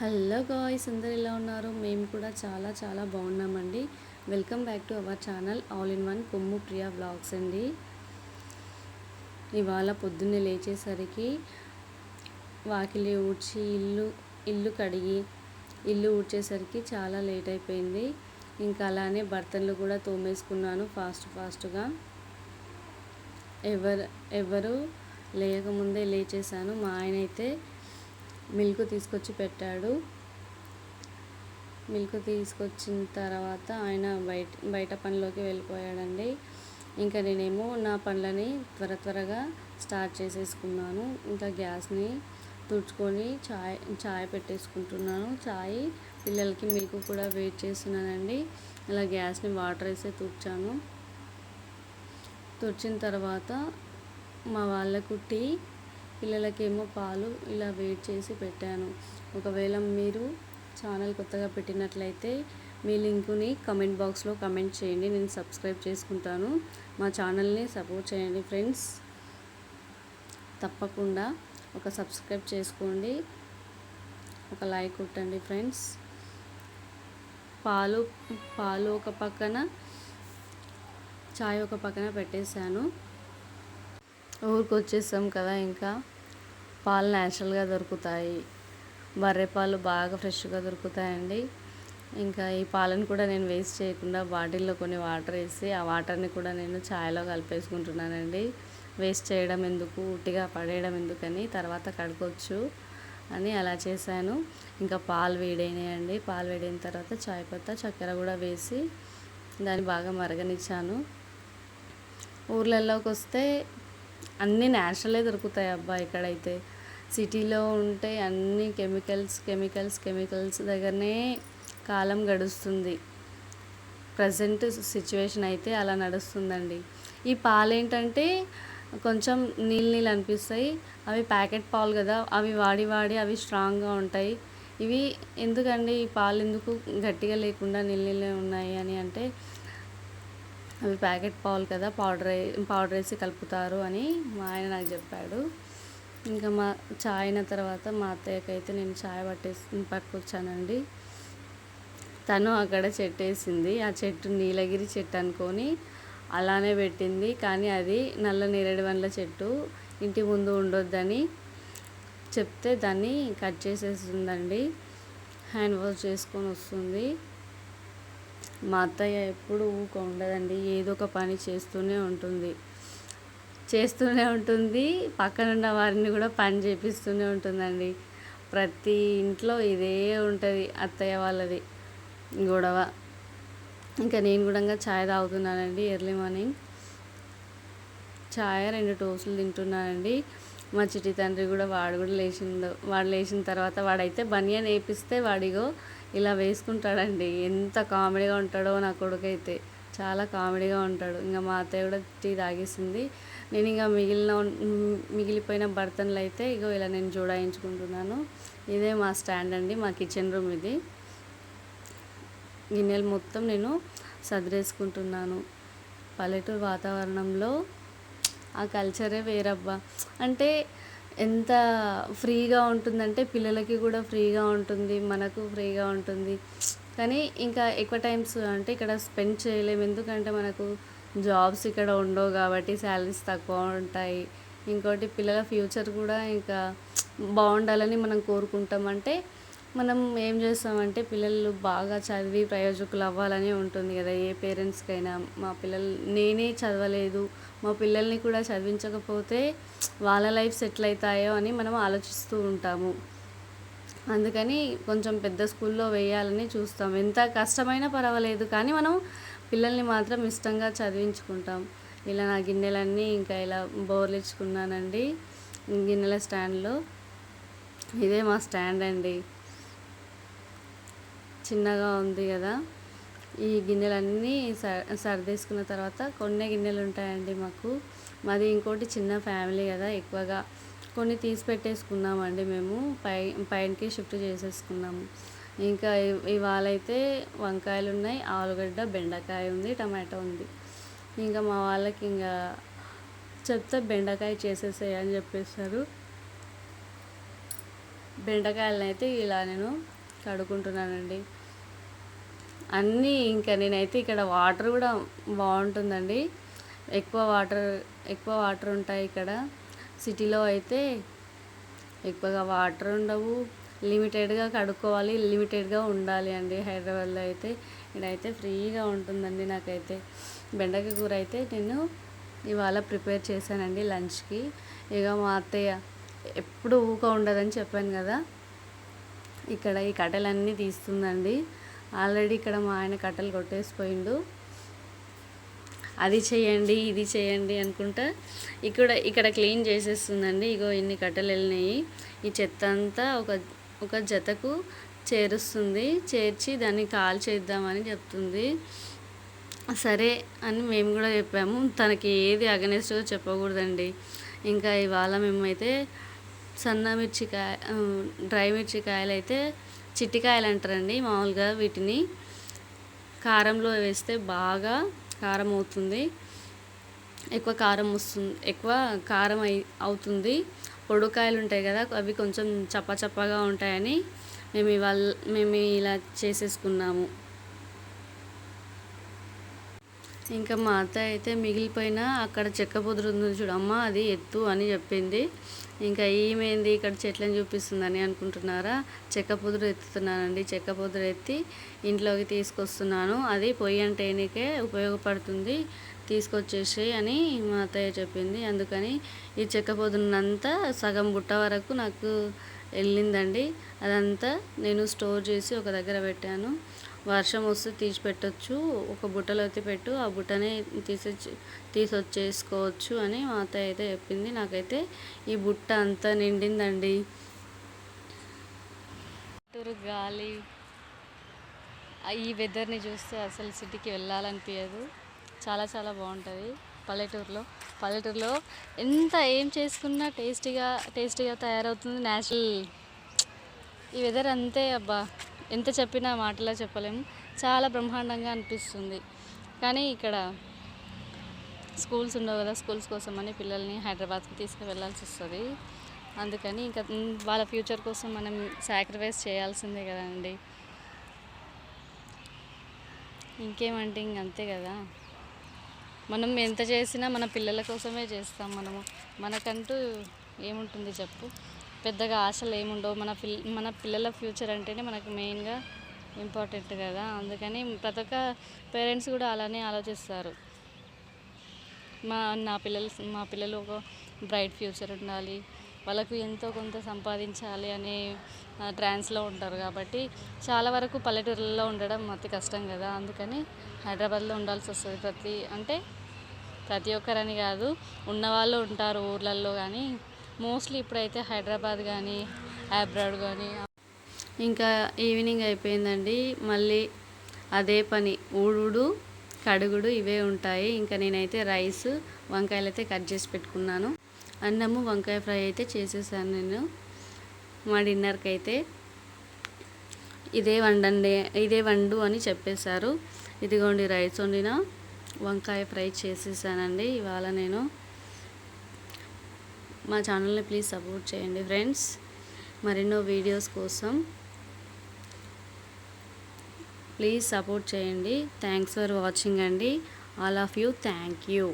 Hello guys అందరు ఎలా ఉన్నారు? మేము కూడా చాలా చాలా బాగున్నామండి. Welcome back to our channel all in one Kommu Priya blogs అండి. ఇవాళ పొద్దున్నే లేచేసరికి వాకిలి ఊడ్చి ఇల్లు ఇల్లు కడిగి ఇల్లు ఊడ్చేసరికి చాలా లేట్ అయిపోయింది. ఇంకా అలానే బర్తన్లు కూడా తోమేసుకున్నాను ఫాస్ట్ ఫాస్ట్గా. ఎవరు ఎవరు లేకముందే లేచేసాను మా ఆయన అయితే మిల్క్ తీసుకొచ్చి పెట్టాడు. మిల్క్ తీసుకొచ్చిన తర్వాత ఆయన బయట బయట పనిలోకి వెళ్ళిపోయాడండి. ఇంకా నేనేమో నా పనులని త్వర త్వరగా స్టార్ట్ చేసేసుకున్నాను. ఇంకా గ్యాస్ని తుడుచుకొని చాయ్ చాయ్ పెట్టేసుకుంటున్నాను. చాయ్ పిల్లలకి మిల్క్ కూడా వెయిట్ చేస్తున్నానండి. ఇలా గ్యాస్ని వాటర్ వేసే తుడిచాను. తుడిచిన తర్వాత మా వాళ్ళకు టీ పిల్లలకేమో పాలు ఇలా వెయిట్ చేసి పెట్టాను. ఒకవేళ మీరు ఛానల్ కొత్తగా పెట్టినట్లయితే మీ లింకుని కమెంట్ బాక్స్లో కమెంట్ చేయండి. నేను సబ్స్క్రైబ్ చేసుకుంటాను. మా ఛానల్ని సపోర్ట్ చేయండి ఫ్రెండ్స్. తప్పకుండా ఒక సబ్స్క్రైబ్ చేసుకోండి. ఒక లైక్ కొట్టండి ఫ్రెండ్స్. పాలు పాలు ఒక పక్కన చాయ్ ఒక పక్కన పెట్టేశాను. ఊరికి వచ్చేసాం కదా ఇంకా. పాలు న్యాచురల్గా దొరుకుతాయి. బర్రె పాలు బాగా ఫ్రెష్గా దొరుకుతాయండి. ఇంకా ఈ పాలను కూడా నేను వేస్ట్ చేయకుండా బాటిల్లో కొన్ని వాటర్ వేసి ఆ వాటర్ని కూడా నేను ఛాయ్లో కలిపేసుకుంటున్నానండి. వేస్ట్ చేయడం ఎందుకు? ఉట్టిగా పడేయడం ఎందుకని తర్వాత కడుకోవచ్చు అని అలా చేశాను. ఇంకా పాలు వేడైనాయండి. పాలు వేడైన తర్వాత చాయ్ పత్తా చక్కెర కూడా వేసి దాన్ని బాగా మరగనిచ్చాను. ఊర్లలోకి వస్తే అన్నీ న్యాచురలే దొరుకుతాయి అబ్బా ఇక్కడైతే. సిటీలో ఉంటే అన్ని కెమికల్స్ కెమికల్స్ కెమికల్స్ దగ్గరనే కాలం గడుస్తుంది. ప్రజెంట్ సిచ్యువేషన్ అయితే అలా నడుస్తుందండి. ఈ పాలు ఏంటంటే కొంచెం నీళ్ళు నీళ్ళు అనిపిస్తాయి. అవి ప్యాకెట్ పాలు కదా అవి వాడి వాడి అవి స్ట్రాంగ్గా ఉంటాయి. ఇవి ఎందుకండి ఈ పాలు ఎందుకు గట్టిగా లేకుండా నీళ్ళు నీళ్ళే ఉన్నాయి అని అంటే అవి ప్యాకెట్ పాలు కదా పౌడర్ పౌడర్ వేసి కలుపుతారు అని మా ఆయన నాకు చెప్పాడు. ఇంకా మా చాయ్ అయిన తర్వాత మా అత్తయ్యకైతే నేను చాయ్ పట్టేసి పట్టుకొచ్చానండి. తను అక్కడ చెట్టు వేసింది ఆ చెట్టు నీలగిరి చెట్టు అనుకొని అలానే పెట్టింది. కానీ అది నల్ల నేరేడు వండ్ల చెట్టు ఇంటి ముందు ఉండొద్దని చెప్తే దాన్ని కట్ చేసేసిందండి. హ్యాండ్ వాష్ చేసుకొని వస్తుంది. మా అత్తయ్య ఎప్పుడు ఊక ఉండదండి. ఏదో ఒక పని చేస్తూనే ఉంటుంది. చేస్తూనే ఉంటుంది. పక్కనున్న వారిని కూడా పని చేపిస్తూనే ఉంటుందండి. ప్రతి ఇంట్లో ఇదే ఉంటుంది అత్తయ్య వాళ్ళది గొడవ. ఇంకా నేను కూడా ఛాయ్ తాగుతున్నానండి ఎర్లీ మార్నింగ్. ఛాయ్ రెండు టోస్టులు తింటున్నానండి. మా చిట్టి తండ్రి కూడా వాడు కూడా లేచిండు. వాడు లేచిన తర్వాత వాడైతే బనియన్ వేపిస్తే వాడిగో ఇలా వేసుకుంటాడండి. ఎంత కామెడీగా ఉంటాడో నా కొడుకైతే. చాలా కామెడీగా ఉంటాడు. ఇంకా మా అత్తయ్య కూడా టీ తాగేసింది. నేను ఇంకా మిగిలిన మిగిలిపోయిన బర్తన్లు అయితే ఇగో ఇలా నేను జోడాయించుకుంటున్నాను. ఇదే మా స్టాండ్ అండి మా కిచెన్ రూమ్ ఇది. గిన్నెలు మొత్తం నేను సదిరేసుకుంటున్నాను. పల్లెటూరు వాతావరణంలో ఆ కల్చరే వేరబ్బా. అంటే ఎంత ఫ్రీగా ఉంటుందంటే పిల్లలకి కూడా ఫ్రీగా ఉంటుంది మనకు ఫ్రీగా ఉంటుంది. కానీ ఇంకా ఎక్కువ టైమ్స్ అంటే ఇక్కడ స్పెండ్ చేయలేము. ఎందుకంటే మనకు జాబ్స్ ఇక్కడ ఉండవు కాబట్టి శాలరీస్ తక్కువ ఉంటాయి. ఇంకోటి పిల్లల ఫ్యూచర్ కూడా ఇంకా బాగుండాలని మనం కోరుకుంటాం. అంటే మనం ఏం చేస్తామంటే పిల్లలు బాగా చదివి ప్రయోజకులు అవ్వాలని ఉంటుంది కదా. ఏ పేరెంట్స్కైనా మా పిల్లలు నేనే చదవలేదు మా పిల్లల్ని కూడా చదివించకపోతే వాళ్ళ లైఫ్ సెటిల్ అవుతాయో అని మనం ఆలోచిస్తూ ఉంటాము. అందుకని కొంచెం పెద్ద స్కూల్లో వేయాలని చూస్తాం. ఎంత కష్టమైనా పర్వాలేదు కానీ మనం పిల్లల్ని మాత్రం ఇష్టంగా చదివించుకుంటాం. ఇలా నా గిన్నెలన్నీ ఇంకా ఇలా బోర్లిచ్చుకున్నానండి గిన్నెల స్టాండ్లో. ఇదే మా స్టాండ్ అండి. చిన్నగా ఉంది కదా. ఈ గిన్నెలన్నీ సర్దేసుకున్న తర్వాత కొన్ని గిన్నెలు ఉంటాయండి మాకు. మాది ఇంకోటి చిన్న ఫ్యామిలీ కదా ఎక్కువగా కొన్ని తీసి పెట్టేసుకున్నామండి మేము. పై పైనకి షిఫ్ట్ చేసేసుకున్నాము. ఇంకా ఇవాళ అయితే వంకాయలు ఉన్నాయి ఆలుగడ్డ బెండకాయ ఉంది టమాటో ఉంది. ఇంకా మా వాళ్ళకి ఇంకా చెప్తే బెండకాయ చేసేసేయని చెప్పేశారు. బెండకాయలను అయితే ఇలా నేను కడుక్కుంటున్నానండి. అన్నీ ఇంకా నేనైతే ఇక్కడ వాటర్ కూడా బాగుంటుందండి. ఎక్కువ వాటర్ ఎక్కువ వాటర్ ఉంటాయి ఇక్కడ. సిటీలో అయితే ఎక్కువగా వాటర్ ఉండవు. లిమిటెడ్గా కడుక్కోవాలి లిమిటెడ్గా ఉండాలి అండి హైదరాబాద్లో అయితే. ఇడైతే ఫ్రీగా ఉంటుందండి నాకైతే. బెండకాయ కూర అయితే నేను ఇవాళ ప్రిపేర్ చేశానండి లంచ్కి. ఇక మా అత్తయ్య ఎప్పుడు ఊక ఉండదని చెప్పాను కదా. ఇక్కడ ఈ కట్టెలన్నీ తీస్తుందండి. ఆల్రెడీ ఇక్కడ మా ఆయన కట్టెలు కొట్టేసిపోయిండు. అది చేయండి ఇది చేయండి అనుకుంటా ఇక్కడ ఇక్కడ క్లీన్ చేసేస్తుందండి. ఇగో ఇన్ని కట్టెలు వెళ్ళినాయి. ఈ చెత్త అంతా ఒక ఒక జతకు చేరుస్తుంది. చేర్చి దాన్ని కాల్ చేద్దామని చెప్తుంది. సరే అని మేము కూడా చెప్పాము. తనకి ఏది అగనెస్ట్గా చెప్పకూడదండి. ఇంకా ఇవాళ మేమైతే సన్న మిర్చికాయ డ్రై మిర్చికాయలు అయితే చిట్టికాయలు అంటారండి మామూలుగా వీటిని. కారంలో వేస్తే బాగా కారం అవుతుంది ఎక్కువ కారం వస్తుంది ఎక్కువ కారం అయి అవుతుంది. పొడుకాయలు ఉంటాయి కదా అవి కొంచెం చప్ప చప్పగా ఉంటాయని మేము ఇవాళ మేము ఇలా చేసేసుకున్నాము. ఇంకా మా అత్త అయితే మిగిలిపోయిన అక్కడ చెక్క పొదురు ఉంది చూడమ్మా అది ఎత్తు అని చెప్పింది. ఇంకా ఏమైంది? ఇక్కడ చెట్లను చూపిస్తుందని అనుకుంటున్నారా? చెక్క పొదురు ఎత్తుతున్నానండి చెక్క పొదురు ఎత్తి ఇంట్లోకి తీసుకొస్తున్నాను. అది పొయ్యి అంటేనికే ఉపయోగపడుతుంది తీసుకొచ్చేసి అని మా అత్తయ్య చెప్పింది. అందుకని ఈ చెక్క పొదునంతా సగం బుట్ట వరకు నాకు వెళ్ళిందండి. అదంతా నేను స్టోర్ చేసి ఒక దగ్గర పెట్టాను. వర్షం వస్తే తీసి పెట్టచ్చు ఒక బుట్టలో అయితే పెట్టు ఆ బుట్టనే తీసొచ్చి తీసొచ్చేసుకోవచ్చు అని మా అత్తయ్య అయితే చెప్పింది. నాకైతే ఈ బుట్ట అంతా నిండిందండి. గాలి ఈ వెదర్ని చూస్తే అసలు సిటీకి వెళ్ళాలనిపించదు చాలా చాలా బాగుంటుంది పల్లెటూరులో. పల్లెటూరులో ఎంత ఏం చేసుకున్నా టేస్టీగా టేస్టీగా తయారవుతుంది. న్యాచురల్ ఈ వెదర్ అంతే అబ్బా. ఎంత చెప్పినా మాటలో చెప్పలేము చాలా బ్రహ్మాండంగా అనిపిస్తుంది. కానీ ఇక్కడ స్కూల్స్ ఉండవు కదా స్కూల్స్ కోసం అని పిల్లల్ని హైదరాబాద్కి తీసుకువెళ్ళాల్సి వస్తుంది. అందుకని ఇంకా వాళ్ళ ఫ్యూచర్ కోసం మనం సాక్రిఫైస్ చేయాల్సిందే కదండి. ఇంకేమంటే ఇంక అంతే కదా. మనం ఎంత చేసినా మన పిల్లల కోసమే చేస్తాం మనము. మనకంటూ ఏముంటుంది చెప్పు? పెద్దగా ఆశలు ఏముండవు మన పిల్ మన పిల్లల ఫ్యూచర్ అంటేనే మనకు మెయిన్గా ఇంపార్టెంట్ కదా. అందుకని ప్రతి ఒక్క పేరెంట్స్ కూడా అలానే ఆలోచిస్తారు. మా నా పిల్లలు మా పిల్లలు ఒక బ్రైట్ ఫ్యూచర్ ఉండాలి. వాళ్ళకు ఎంతో కొంత సంపాదించాలి అనే ట్రాన్స్లో ఉంటారు కాబట్టి చాలా వరకు పల్లెటూరులలో ఉండడం అతి కష్టం కదా. అందుకని హైదరాబాద్లో ఉండాల్సి వస్తుంది ప్రతి అంటే ప్రతి ఒక్కరని కాదు. ఉన్నవాళ్ళు ఉంటారు ఊర్లలో కానీ మోస్ట్లీ ఇప్పుడైతే హైదరాబాద్ కానీ అబ్రాడ్ కానీ ఇంకా ఈవినింగ్ అయిపోయిందండి. మళ్ళీ అదే పని ఊడుడు కడుగుడు ఇవే ఉంటాయి. ఇంకా నేనైతే రైస్ వంకాయలు అయితే కట్ చేసి పెట్టుకున్నాను. అన్నము వంకాయ ఫ్రై అయితే చేసేసాను నేను. మా డిన్నర్కి అయితే ఇదే వండండి ఇదే వండు అని చెప్పేశారు. ఇదిగోండి రైస్ వండిన వంకాయ ఫ్రై చేసేసానండి. ఇవాళ నేను మా ఛానల్ని ప్లీజ్ సపోర్ట్ చేయండి ఫ్రెండ్స్. మరెన్నో వీడియోస్ కోసం ప్లీజ్ సపోర్ట్ చేయండి. థ్యాంక్స్ ఫర్ వాచింగ్ అండి. All of you thank you